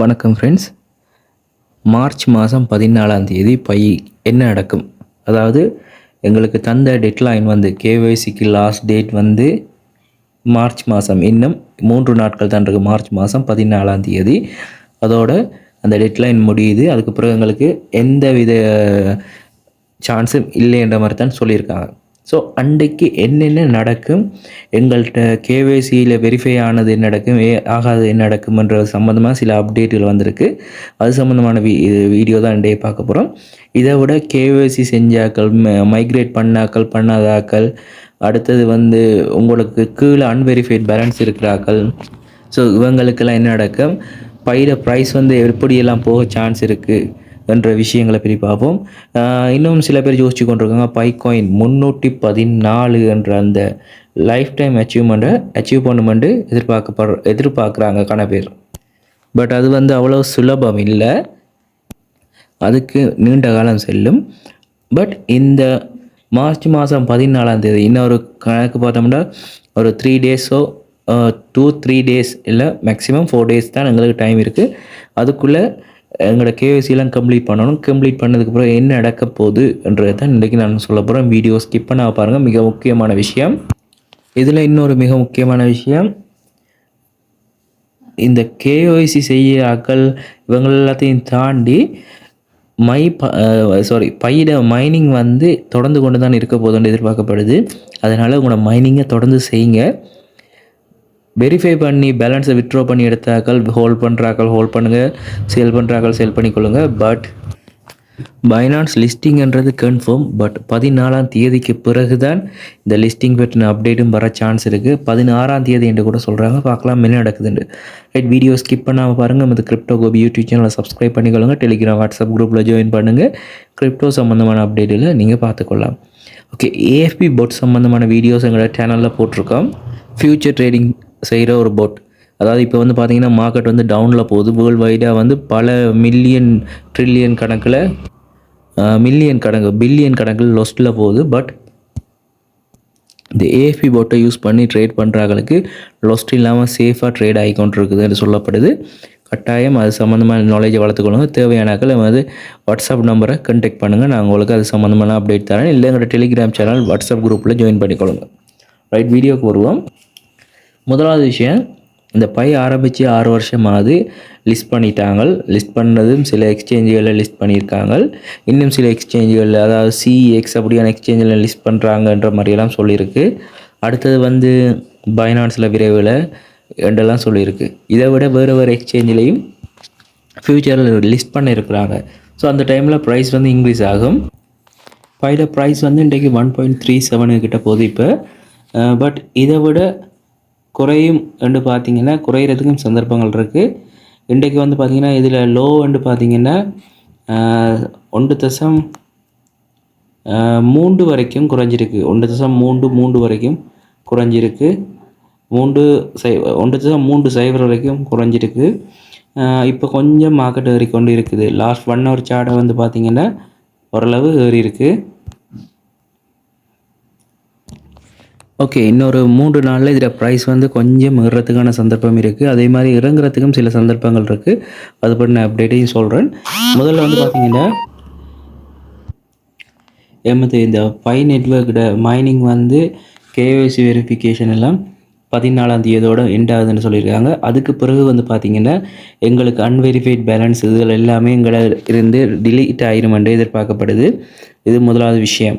வணக்கம் friends March மாதம் பதினாலாம் தேதி பை என்ன நடக்கும்? அதாவது எங்களுக்கு தந்த டெட்லைன் வந்து கேஒய்சிக்கு லாஸ்ட் டேட் வந்து மார்ச் மாதம். இன்னும் மூன்று நாட்கள் தான் இருக்குது மார்ச் மாதம் பதினாலாம் தேதி. அதோட அந்த டெட்லைன் முடியுது. அதுக்கு பிறகு எங்களுக்கு எந்த வித சான்ஸும் இல்லைன்ற மாதிரி தான் சொல்லியிருக்காங்க. ஸோ அன்றைக்கு என்னென்ன நடக்கும்? எங்கள்கிட்ட கேவைசியில் வெரிஃபை ஆனது என்ன நடக்கும்? ஏ ஆகாது என்ன நடக்கும்ன்ற சம்மந்தமாக சில அப்டேட்டுகள் வந்திருக்கு. அது சம்மந்தமான வீ வீடியோ தான் இன்றைய பார்க்க போகிறோம் இதை விட கேவைசி செஞ்சாக்கள் மைக்ரேட் பண்ணாக்கள் பண்ணாதாக்கள் அடுத்தது வந்து உங்களுக்கு கீழே அன்வெரிஃபைட் பேலன்ஸ் இருக்கிறாக்கள். ஸோ இவங்களுக்கெல்லாம் என்ன நடக்கும்? பயிர ப்ரைஸ் வந்து எப்படியெல்லாம் போக சான்ஸ் இருக்குது என்ற விஷயங்களை பற்றி பார்ப்போம். இன்னும் சில பேர் யோசிச்சு கொண்டிருக்காங்க பைகாயின் முன்னூற்றி பதினாலு என்ற அந்த லைஃப் டைம் அச்சீவ்மெண்ட்டை அச்சீவ் பண்ணுமெண்ட்டு எதிர்பார்க்கப்படுற எதிர்பார்க்குறாங்க கண பேர். பட் அது வந்து அவ்வளோ சுலபம் இல்லை. அதுக்கு நீண்ட காலம் செல்லும். பட் இந்த மார்ச் மாதம் பதினாலாம் தேதி இன்னொரு கணக்கு பார்த்தோம்னா ஒரு த்ரீ டேஸோ டூ த்ரீ டேஸ் இல்லை மேக்ஸிமம் ஃபோர் டேஸ் தான் எங்களுக்கு டைம் இருக்குது அதுக்குள்ளே எங்களோட கேஒசிலாம் கம்ப்ளீட் பண்ணணும். கம்ப்ளீட் பண்ணதுக்கப்புறம் என்ன நடக்க போகுதுன்றது தான் இன்றைக்கி நான் சொல்ல போகிறேன் வீடியோ ஸ்கிப் பண்ண பாருங்கள் மிக முக்கியமான விஷயம். இதில் இன்னொரு மிக முக்கியமான விஷயம். இந்த கேஒய்சி செய்ய ஆக்கள் இவங்க எல்லாத்தையும் தாண்டி மை சாரி பயிர மைனிங் வந்து தொடர்ந்து கொண்டு தான் இருக்க போதுன்னு எதிர்பார்க்கப்படுது. அதனால் உங்களோட மைனிங்கை தொடர்ந்து செய்யுங்க. வெரிஃபை பண்ணி பேலன்ஸை வித்ட்ரா பண்ணி எடுத்தாக்கள் ஹோல்ட் பண்ணுறாக்கள் ஹோல்ட் பண்ணுங்கள் சேல் பண்ணுறாக்கள் சேல் பண்ணிக்கொள்ளுங்க பட் பைனான்ஸ் லிஸ்டிங்ன்றது கன்ஃபார்ம் பட் பதினாலாம் தேதிக்கு பிறகு தான் இந்த லிஸ்டிங் பற்றின அப்டேட்டும் வர சான்ஸ் இருக்குது பதினாறாம் தேதி என்று கூட சொல்கிறாங்க பார்க்கலாம் என்ன நடக்குதுன்னு. ரைட் வீடியோ ஸ்கிப் பண்ணாமல் பாருங்கள் நம்ம கிரிப்டோ கோபி யூடியூப் சேனலை சப்ஸ்கிரைப் பண்ணிக்கொள்ளுங்க டெலிகிராம் வாட்ஸ்அப் குரூப்பில் ஜாயின் பண்ணுங்கள் கிரிப்டோ சம்மந்தமான அப்டேட்டில் நீங்கள் பார்த்துக்கொள்ளலாம். ஓகே ஏஎஃபி போட் சம்மந்தமான வீடியோஸ் எங்களோட சேனலில் போட்டிருக்கோம். ஃப்யூச்சர் ட்ரேடிங் செய்கிற ஒரு போட் அதாவது இப்போ வந்து பார்த்திங்கன்னா மார்க்கெட் வந்து டவுனில் போகுது. வேர்ல்டு வைடாக வந்து பல மில்லியன் ட்ரில்லியன் கணக்கில் மில்லியன் கணக்கு பில்லியன் கணக்கில் லொஸ்ட்டில் போகுது. பட் இந்த ஏஎஃபி போட்டை யூஸ் பண்ணி ட்ரேட் பண்ணுறாங்களுக்கு லொஸ்ட் இல்லாமல் சேஃபாக ட்ரேட் ஆகி கொண்டிருக்குதுன்னு சொல்லப்படுது. கட்டாயம் அது சம்மந்தமான நாலேஜை வளர்த்துக்கொள்ளுங்க தேவையானாக்கள் வந்து வாட்ஸ்அப் நம்பரை கண்டெக்ட் பண்ணுங்கள் நான் உங்களுக்கு அது சம்மந்தமான அப்டேட் தரேன். இல்லை எங்களோட டெலிகிராம் சேனல் வாட்ஸ்அப் குரூப்பில் ஜாயின் பண்ணிக்கொள்ளுங்க. ரைட் வீடியோக்கு வருவோம். முதலாவது விஷயம் இந்த பை ஆரம்பித்து ஆறு வருஷமாவது லிஸ்ட் பண்ணிட்டாங்க லிஸ்ட் பண்ணதும் சில எக்ஸ்சேஞ்சுகளில் லிஸ்ட் பண்ணியிருக்காங்க இன்னும் சில எக்ஸ்சேஞ்சுகளில் அதாவது சிஎக்ஸ் அப்படியான எக்ஸ்சேஞ்சில் லிஸ்ட் பண்ணுறாங்கன்ற மாதிரியெல்லாம் சொல்லியிருக்கு. அடுத்தது வந்து பைனான்ஸில் விரைவில் என்றெல்லாம் சொல்லியிருக்கு. இதை விட வேறு வேறு எக்ஸ்சேஞ்சிலையும் ஃப்யூச்சரில் லிஸ்ட் பண்ணியிருக்கிறாங்க. ஸோ அந்த டைமில் ப்ரைஸ் வந்து இன்க்ரீஸ் ஆகும். பையில ப்ரைஸ் வந்து இன்றைக்கு ஒன் பாயிண்ட் த்ரீ செவனு கிட்ட போகுது இப்போ. பட் இதை விட குறையும் என்று பார்த்தீங்கன்னா குறையிறதுக்கும் சந்தர்ப்பங்கள் இருக்குது இன்றைக்கு வந்து பார்த்திங்கன்னா இதில் லோ வந்து பார்த்திங்கன்னா ஒன்று தசம் மூன்று வரைக்கும் குறைஞ்சிருக்கு. ஒன்று தசம் மூன்று மூன்று வரைக்கும் குறைஞ்சிருக்கு. மூன்று சை ஒன்று தசம் மூன்று சைபர் வரைக்கும் குறைஞ்சிருக்கு. இப்போ கொஞ்சம் மார்க்கெட் ஏறிக்கொண்டு இருக்குது. லாஸ்ட் ஒன் ஹவர் சார்ட்டை வந்து பார்த்திங்கன்னா ஓரளவு ஏறி இருக்குது ஓகே இன்னொரு மூன்று நாளில் இதில் ப்ரைஸ் வந்து கொஞ்சம் ஏறுறதுக்கான சந்தர்ப்பம் இருக்குது அதே மாதிரி இறங்குறதுக்கும் சில சந்தர்ப்பங்கள் இருக்குது அது பற்றின அப்டேட்டையும் சொல்கிறேன் முதல்ல வந்து பார்த்தீங்கன்னா எமது இந்த ஃபை நெட்ஒர்க்கோட மைனிங் வந்து கேஒய்சி வெரிஃபிகேஷன் எல்லாம் பதினாலாம் தேதியோட எண்ட் ஆகுதுன்னு சொல்லியிருக்காங்க. அதுக்கு பிறகு வந்து பார்த்தீங்கன்னா எங்களுக்கு அன்வெரிஃபைட் பேலன்ஸ் இதுகள் எல்லாமே எங்களை இருந்து டிலீட் ஆயிரும் என்று எதிர்பார்க்கப்படுது. இது முதலாவது விஷயம்.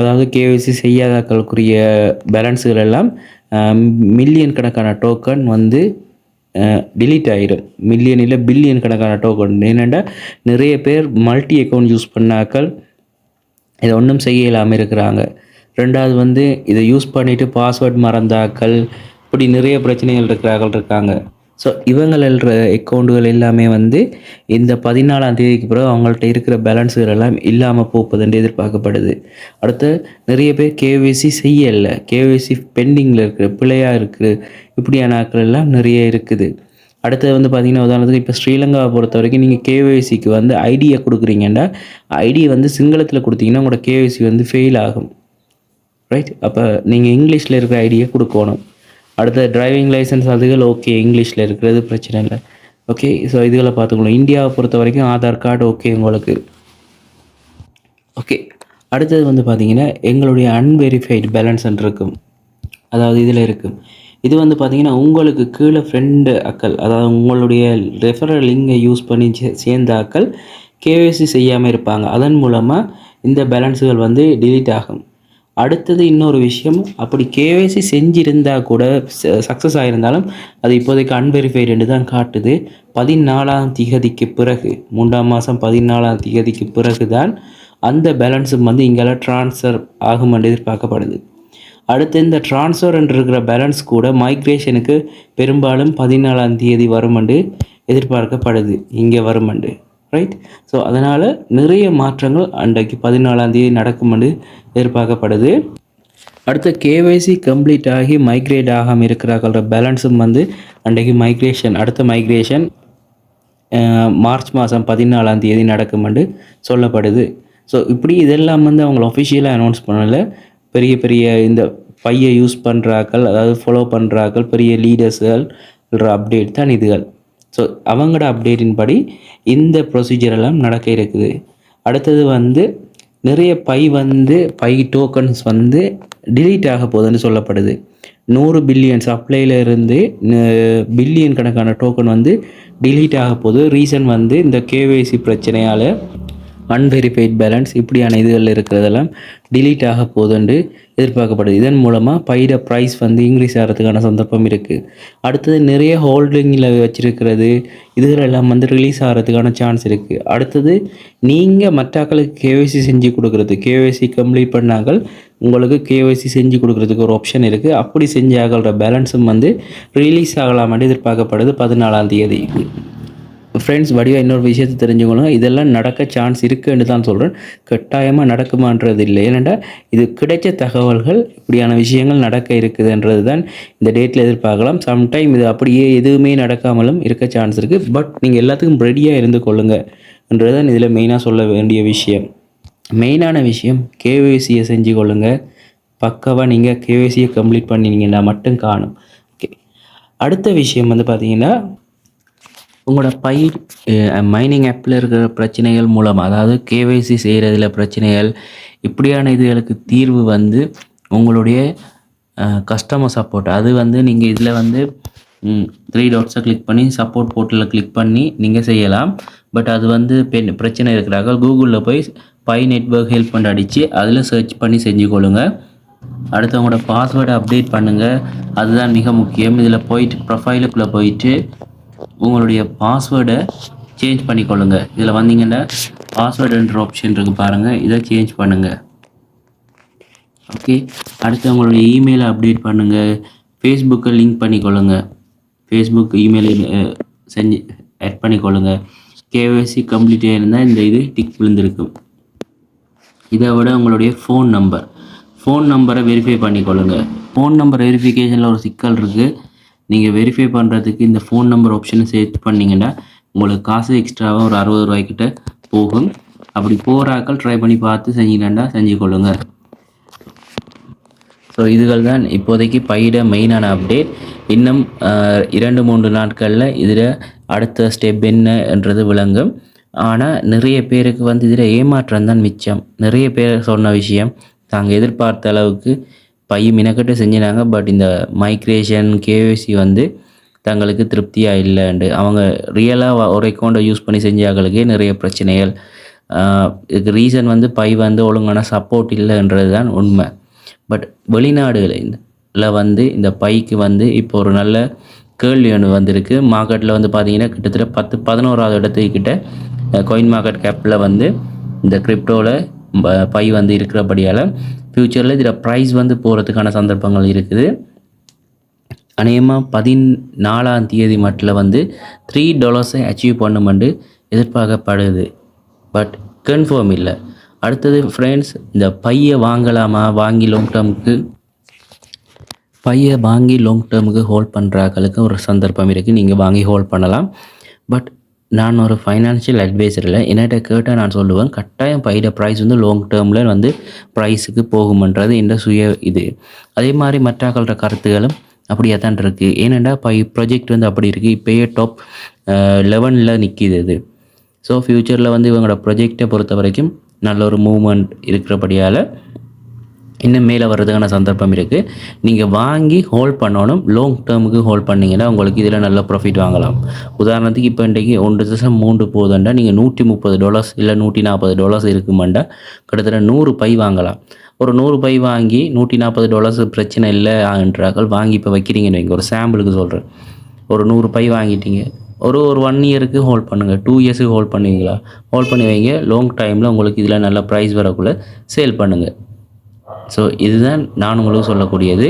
அதாவது கேஒய்சி செய்யாதாக்களுக்குரிய பேலன்ஸுகள் எல்லாம் மில்லியன் கணக்கான டோக்கன் வந்து டிலீட் ஆகிடும் மில்லியன் இல்லை பில்லியன் கணக்கான டோக்கன் என்னென்னா நிறைய பேர் மல்டி அக்கௌண்ட் யூஸ் பண்ணாக்கள் இதை ஒன்றும் செய்ய இல்லாமல் இருக்கிறாங்க. ரெண்டாவது வந்து இதை யூஸ் பண்ணிவிட்டு பாஸ்வேர்ட் மறந்தாக்கள் இப்படி நிறைய பிரச்சனைகள் இருக்கிறார்கள் இருக்காங்க. ஸோ இவங்கள் அக்கௌண்ட்டுகள் எல்லாமே வந்து இந்த பதினாலாம் தேதிக்கு பிறகு அவங்கள்ட்ட இருக்கிற பேலன்ஸுகள் எல்லாம் இல்லாமல் போகுதுன்னு எதிர்பார்க்கப்படுது. அடுத்து நிறைய பேர் கேவிசி செய்யலை. கேவிசி பெண்டிங்கில் இருக்குது பிழையாக இருக்குது இப்படியான ஆக்கள் எல்லாம் நிறைய இருக்குது. அடுத்தது வந்து பார்த்தீங்கன்னா உதாரணத்துக்கு இப்போ ஸ்ரீலங்காவை பொறுத்த வரைக்கும் நீங்கள் கேஒய்சிக்கு வந்து ஐடியை கொடுக்குறீங்கன்னா ஐடி வந்து சிங்களத்தில் கொடுத்தீங்கன்னா உங்களோட கேஒய்சி வந்து ஃபெயில் ஆகும். ரைட் அப்போ நீங்கள் இங்கிலீஷில் இருக்கிற ஐடியை கொடுக்கணும். அடுத்த டிரைவிங் லைசன்ஸ் அதுகள் ஓகே இங்கிலீஷில் இருக்கிறது பிரச்சனை இல்லை. ஓகே ஸோ இதுகளை பார்த்துக்கணும். இந்தியாவை பொறுத்த வரைக்கும் ஆதார் கார்டு ஓகே உங்களுக்கு. ஓகே அடுத்தது வந்து பார்த்தீங்கன்னா எங்களுடைய அன்வெரிஃபைடு பேலன்ஸ் இருக்கும். அதாவது இதில் இருக்கும் இது வந்து பார்த்தீங்கன்னா உங்களுக்கு கீழே ஃப்ரெண்டு அக்கள் அதாவது உங்களுடைய ரெஃபரல் லிங்கை யூஸ் பண்ணி சே- சேர்ந்த அக்கள் கேஒய்சி செய்யாமல் இருப்பாங்க. அதன் மூலமாக இந்த பேலன்ஸுகள் வந்து டிலீட் ஆகும். அடுத்தது இன்னொரு விஷயம் அப்படி கேவைசி செஞ்சிருந்தால் கூட சக்ஸஸ் ஆகியிருந்தாலும் அது இப்போதைக்கு அன்வெரிஃபைடு தான் காட்டுது. பதினாலாம் திகதிக்கு பிறகு மூன்றாம் மாதம் பதினாலாம் திகதிக்கு பிறகு தான் அந்த பேலன்ஸும் வந்து இங்கெல்லாம் ட்ரான்ஸ்ஃபர் ஆகும் என்று எதிர்பார்க்கப்படுது. அடுத்து இந்த ட்ரான்ஸ்ஃபர் இருக்கிற பேலன்ஸ் கூட மைக்ரேஷனுக்கு பெரும்பாலும் பதினாலாம் தேதி வருமென்று எதிர்பார்க்கப்படுது. இங்கே வருமண்டு ரைட் ஸோ அதனால் நிறைய மாற்றங்கள் அன்றைக்கு பதினாலாம் தேதி நடக்குமென்று எதிர்பார்க்கப்படுது. அடுத்த கேவைசி கம்ப்ளீட் ஆகி மைக்ரேட் ஆகாமல் இருக்கிறார்கள பேலன்ஸும் வந்து அன்றைக்கு மைக்ரேஷன் அடுத்த மைக்ரேஷன் மார்ச் மாதம் பதினாலாம் தேதி நடக்குமென்று சொல்லப்படுது. ஸோ இப்படி இதெல்லாம் வந்து அவங்க ஒஃபிஷியலாக அனௌன்ஸ் பண்ணலை. பெரிய பெரிய இந்த பையை யூஸ் பண்ணுறாக்கள் அதாவது ஃபாலோ பண்ணுறாக்கள் பெரிய லீடர்ஸ்கள் அப்டேட் தான் இதுகள். ஸோ அவங்களோட அப்டேட்டின் படி இந்த ப்ரொசீஜர் எல்லாம் நடக்க இருக்குது. அடுத்தது வந்து நிறைய பை வந்து பை டோக்கன்ஸ் வந்து டிலீட் ஆக போகுதுன்னு சொல்லப்படுது. நூறு பில்லியன் சப்ளையில் இருந்து பில்லியன் கணக்கான டோக்கன் வந்து டிலீட் ஆக போகுது. ரீசன் வந்து இந்த கேவைசி பிரச்சனையால் அன்வெரிஃபைட் பேலன்ஸ் இப்படியான இதுகள் இருக்கிறதெல்லாம் டிலீட் ஆக போகுதுன்னு எதிர்பார்க்கப்படுது. இதன் மூலமாக பைட ப்ரைஸ் வந்து இன்க்ரீஸ் ஆகிறதுக்கான சந்தர்ப்பம் இருக்குது அடுத்தது நிறைய ஹோல்டிங்கில் வச்சுருக்கிறது. இதுகள் எல்லாம் வந்து ரிலீஸ் ஆகிறதுக்கான சான்ஸ் இருக்குது அடுத்தது நீங்கள் மற்றாக்களுக்கு கேஒய்சி செஞ்சு கொடுக்குறது. கேஒய்சி கம்ப்ளீட் பண்ணாங்கள் உங்களுக்கு கேஒய்சி செஞ்சு கொடுக்குறதுக்கு ஒரு ஆப்ஷன் இருக்குது அப்படி செஞ்சு ஆகிற பேலன்ஸும் வந்து ரிலீஸ் ஆகலாமான்னு எதிர்பார்க்கப்படுது பதினாலாம் தேதி. ஃப்ரெண்ட்ஸ் வடிவாக இன்னொரு விஷயத்தை தெரிஞ்சுக்கணும் இதெல்லாம் நடக்க சான்ஸ் இருக்குன்னு தான் சொல்கிறேன் கட்டாயமாக நடக்குமான்றது இல்லை ஏனென்றால் இது கிடைச்ச தகவல்கள் இப்படியான விஷயங்கள் நடக்க இருக்குதுன்றது தான் இந்த டேட்டில் எதிர்பார்க்கலாம். சம்டைம் இது அப்படியே எதுவுமே நடக்காமலும் இருக்க சான்ஸ் இருக்குது பட் நீங்கள் எல்லாத்துக்கும் ரெடியாக இருந்து கொள்ளுங்கள் என்றது தான் இதில் மெயினாக சொல்ல வேண்டிய விஷயம். மெயினான விஷயம் கேஒய்சியை செஞ்சு கொள்ளுங்க. பக்காவாக நீங்கள் கேவிசியை கம்ப்ளீட் பண்ணினீங்கன்னா மட்டும் காணும். ஓகே அடுத்த விஷயம் வந்து பார்த்தீங்கன்னா உங்களோட பயிர் மைனிங் ஆப்பில் இருக்கிற பிரச்சனைகள் மூலம் அதாவது கேவைசி செய்கிறதுல பிரச்சனைகள் இப்படியான இதுகளுக்கு தீர்வு வந்து உங்களுடைய கஸ்டமர் சப்போர்ட் அது வந்து நீங்கள் இதில் வந்து த்ரீ டாட்ஸை கிளிக் பண்ணி சப்போர்ட் போர்ட்டலில் கிளிக் பண்ணி நீங்கள் செய்யலாம். பட் அது வந்து பெண் பிரச்சனை இருக்கிறாங்க கூகுளில் போய் பை நெட்வொர்க் ஹெல்ப் பண்ணி அடித்து அதில் சர்ச் பண்ணி செஞ்சுக்கொள்ளுங்க அடுத்தவங்களோட பாஸ்வேர்டை அப்டேட் பண்ணுங்கள் அதுதான் மிக முக்கியம். இதில் போயிட்டு ப்ரொஃபைலுக்குள்ளே போயிட்டு உங்களுடைய பாஸ்வேர்டை சேஞ்ச் பண்ணிக்கொள்ளுங்க. இதில் வந்தீங்கன்னா பாஸ்வேர்டுன்ற ஆப்ஷன் இருக்குது பாருங்கள் இதை சேஞ்ச் பண்ணுங்கள் ஓகே அடுத்து உங்களுடைய இமெயிலை அப்டேட் பண்ணுங்கள் ஃபேஸ்புக்கை லிங்க் பண்ணிக்கொள்ளுங்க. ஃபேஸ்புக் இமெயில் செஞ்சு ஆட் பண்ணிக்கொள்ளுங்க. கேஒய்சி கம்ப்ளீட் இருந்தால் இந்த இது டிக் விழுந்திருக்கும். இதை விட உங்களுடைய ஃபோன் நம்பர் ஃபோன் நம்பரை வெரிஃபை பண்ணிக்கொள்ளுங்க. ஃபோன் நம்பர் வெரிஃபிகேஷனில் ஒரு சிக்கல் இருக்குது நீங்கள் வெரிஃபை பண்ணுறதுக்கு இந்த ஃபோன் நம்பர் ஆப்ஷனை சேர்த்து பண்ணிங்கன்னா உங்களுக்கு காசு எக்ஸ்ட்ராவாக ஒரு அறுபது ரூபாய்க்கிட்ட போகும். அப்படி போகிறாக்கள் ட்ரை பண்ணி பார்த்து செஞ்சீங்கன்னா கொள்ளுங்கள் ஸோ இதுகள் தான் இப்போதைக்கு பயிட மெயினான அப்டேட் இன்னும் இரண்டு மூன்று நாட்களில் இதில் அடுத்த ஸ்டெப் என்னன்றது விளங்கும். ஆனால் நிறைய பேருக்கு வந்து இதில் ஏமாற்றம் தான் மிச்சம். நிறைய பேர் சொன்ன விஷயம் தாங்கள் எதிர்பார்த்த அளவுக்கு பை மினக்கட்டு செஞ்சினாங்க. பட் இந்த மைக்ரேஷன் கேவிசி வந்து தங்களுக்கு திருப்தியாக இல்லைண்டு அவங்க ரியலாக ஒரு அக்கௌண்ட்டை யூஸ் பண்ணி செஞ்சாங்களுக்கே நிறைய பிரச்சனைகள். இதுக்கு ரீசன் வந்து பை வந்து ஒழுங்கான சப்போர்ட் இல்லைன்றது தான் உண்மை. பட் வெளிநாடுகளில் வந்து இந்த பைக்கு வந்து இப்போ ஒரு நல்ல கேள்வி ஒன்று வந்திருக்கு. மார்க்கெட்டில் வந்து பார்த்தீங்கன்னா கிட்டத்தட்ட பத்து பதினோராவது இடத்துக்கிட்ட கோயின் மார்க்கெட் கேப்பில் வந்து இந்த கிரிப்டோவில் பை வந்து இருக்கிறபடியால் ஃப்யூச்சரில் இதில் ப்ரைஸ் வந்து போகிறதுக்கான சந்தர்ப்பங்கள் இருக்குது. அநேகமாக பதினாலாம் தேதி மட்டும் வந்து த்ரீ டாலர்ஸை அச்சீவ் பண்ணுமெண்டு எதிர்பார்க்கப்படுது. பட் கன்ஃபார்ம் இல்லை. அடுத்தது ஃப்ரெண்ட்ஸ் இந்த பையை வாங்கலாமா? வாங்கி லாங் டேர்முக்கு பையை வாங்கி லாங் டேர்முக்கு ஹோல்ட் பண்ணுறாக்களுக்கு ஒரு சந்தர்ப்பம் இருக்குது நீங்கள் வாங்கி ஹோல்ட் பண்ணலாம். பட் நான் ஒரு ஃபைனான்ஷியல் அட்வைசரில் என்கிட்ட கேட்டால் நான் சொல்லுவேன் கட்டாயம் பையிட ப்ரைஸ் வந்து லாங் டேர்மில் வந்து ப்ரைஸுக்கு போகுமன்றது என்ற சுய இது. அதே மாதிரி மற்றாக்களோட கருத்துகளும் அப்படியே தான் இருக்குது ஏனெண்டா பை ப்ரொஜெக்ட் வந்து அப்படி இருக்குது இப்போயே டாப் லெவனில் நிற்கிது இது. ஸோ ஃப்யூச்சரில் வந்து இவங்களோட ப்ரொஜெக்டை பொறுத்த வரைக்கும் நல்ல ஒரு மூவ்மெண்ட் இருக்கிறபடியால் இன்னும் மேலே வர்றதுக்கான சந்தர்ப்பம் இருக்குது நீங்கள் வாங்கி ஹோல்ட் பண்ணணும். லாங் டேர்முக்கு ஹோல்ட் பண்ணிங்கன்னா உங்களுக்கு இதில் நல்ல ப்ராஃபிட் வாங்கலாம். உதாரணத்துக்கு இப்போ இன்றைக்கு ஒன்று தசம் மூன்று போதுண்டா நீங்கள் நூற்றி முப்பது டாலர்ஸ் இல்லை நூற்றி நாற்பது டாலர்ஸ் இருக்குமாண்டா கிட்டத்தட்ட நூறு பை வாங்கலாம். ஒரு நூறு பை வாங்கி நூற்றி நாற்பது டாலர்ஸ் பிரச்சனை இல்லை என்றார்கள். வாங்கி இப்போ வைக்கிறீங்கன்னு வைங்க. ஒரு சாம்பிளுக்கு சொல்கிறேன் ஒரு நூறு பை வாங்கிட்டீங்க. ஒரு ஒரு ஒன் இயருக்கு ஹோல்ட் பண்ணுங்கள் டூ இயர்ஸுக்கு ஹோல்ட் பண்ணுவீங்களா? ஹோல்ட் பண்ணி வைங்க. லாங் டைமில் உங்களுக்கு இதில் நல்ல ப்ரைஸ் வரக்குள்ளே சேல் பண்ணுங்கள் ஸோ இதுதான் நான் உங்களுக்கு சொல்லக்கூடியது.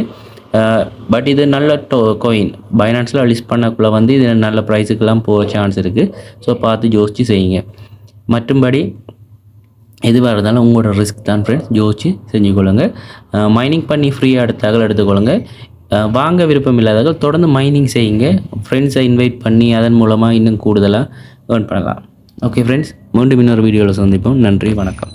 Uh, பட் இது நல்ல டோ கோயின் பைனான்ஸில் லிஸ்ட் பண்ணக்குள்ளே வந்து இது நல்ல ப்ரைஸுக்கெல்லாம் போக சான்ஸ் இருக்குது ஸோ பார்த்து யோசித்து செய்யுங்க. மற்றும்படி எதுவாக இருந்தாலும் உங்களோட ரிஸ்க் தான் ஃப்ரெண்ட்ஸ் யோசிச்சு கொள்ளுங்கள் மைனிங் uh, பண்ணி ஃப்ரீயாக எடுத்தாக்கள் எடுத்துக்கொள்ளுங்க uh, வாங்க விருப்பம் இல்லாதவர்கள் தொடர்ந்து மைனிங் செய்யுங்க. ஃப்ரெண்ட்ஸை இன்வைட் பண்ணி அதன் மூலமாக இன்னும் கூடுதலாக ஏர்ன் பண்ணலாம். ஓகே ஃப்ரெண்ட்ஸ் மீண்டும் இன்னொரு வீடியோவில் சந்திப்போம். நன்றி வணக்கம்.